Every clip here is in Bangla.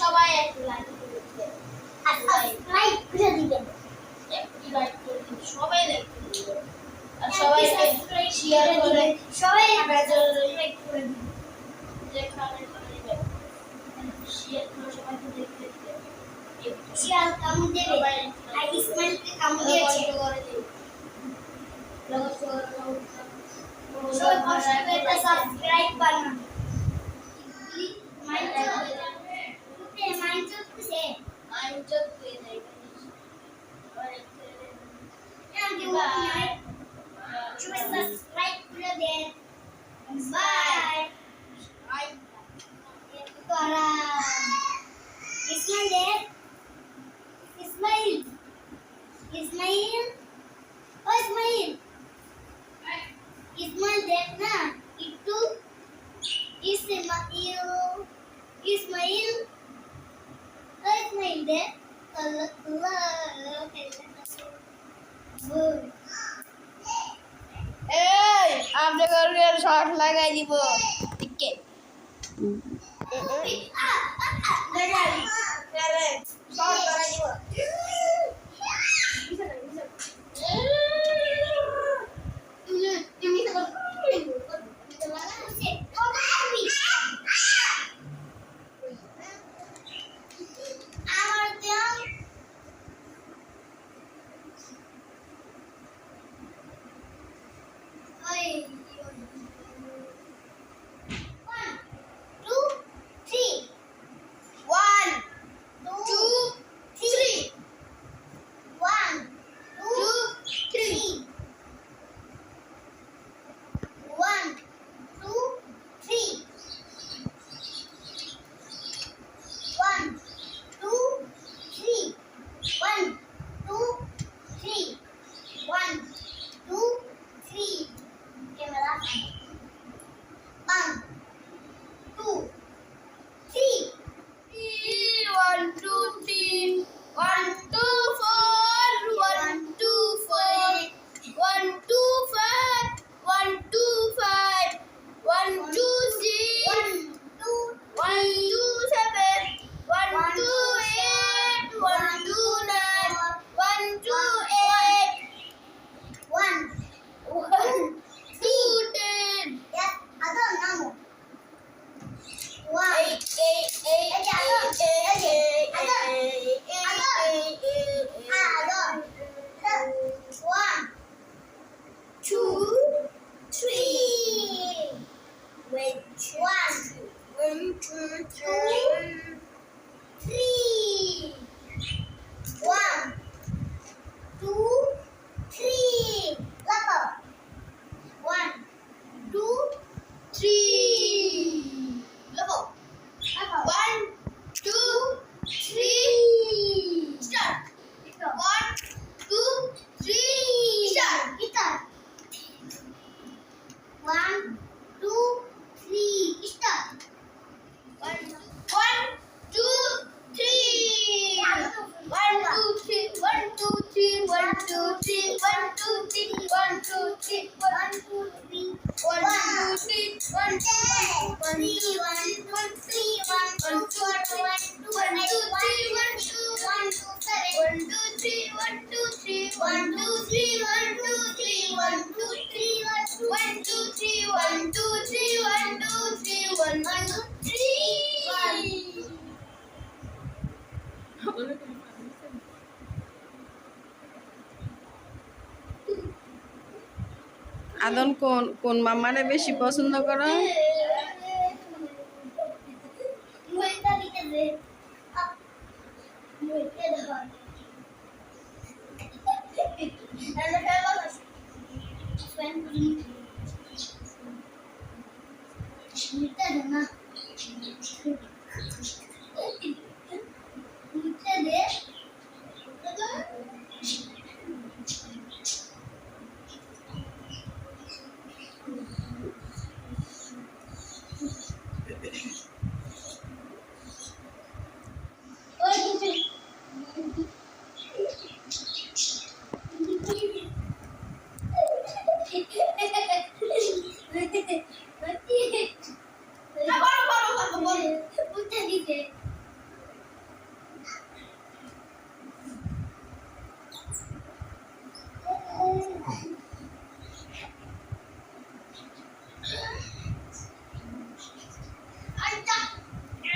সবাই একটু লাইক করে দিবেন। সবাই লাইক করে দিবেন। আর সবাই শেয়ার করে সবাই আপনাদের कितना इट्टू इस्माइल इस्माइल আদল কোন কোন মাম্মারে বেশি পছন্দ করো?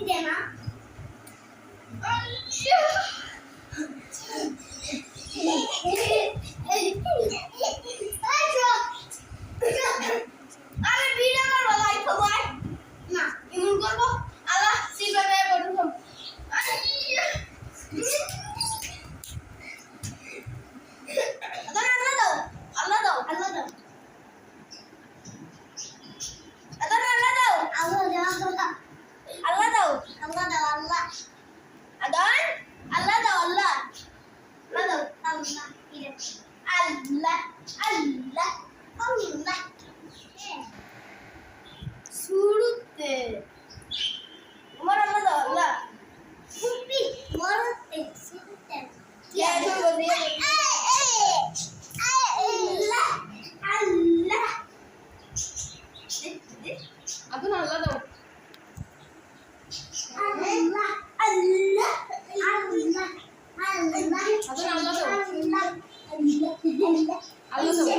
みたいな。Bakalım. আল্লাহ আল্লাহ।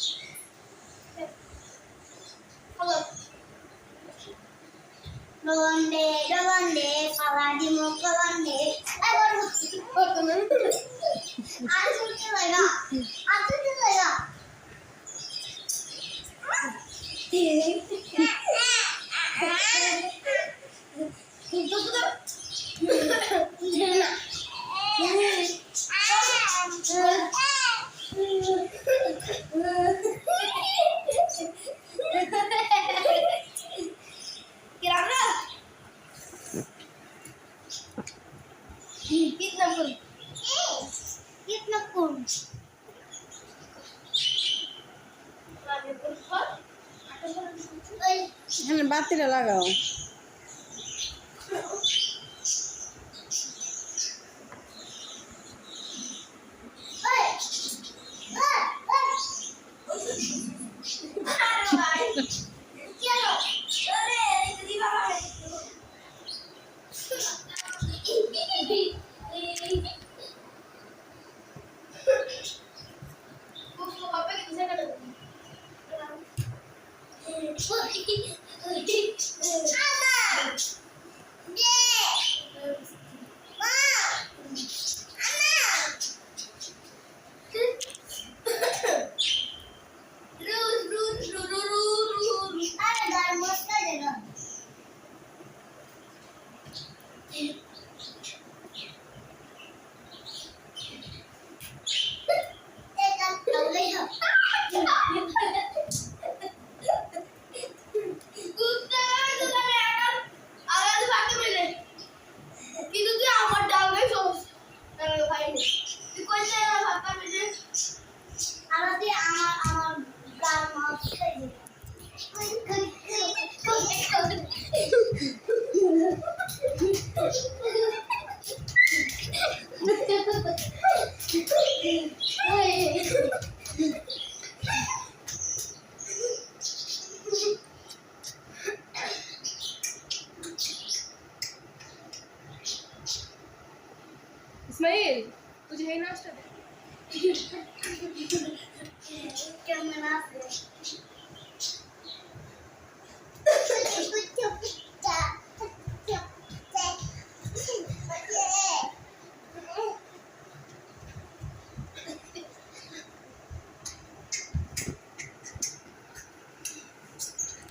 রোলন্ডে রোলন্ডে পালাডি মখালন্ডে এবার আর শুনতে লাগা আর শুনতে লাগা Kira-kira Kitna kun. Kitna kun. এখানে বাতিটা লাগাও Ada.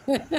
Ha ha.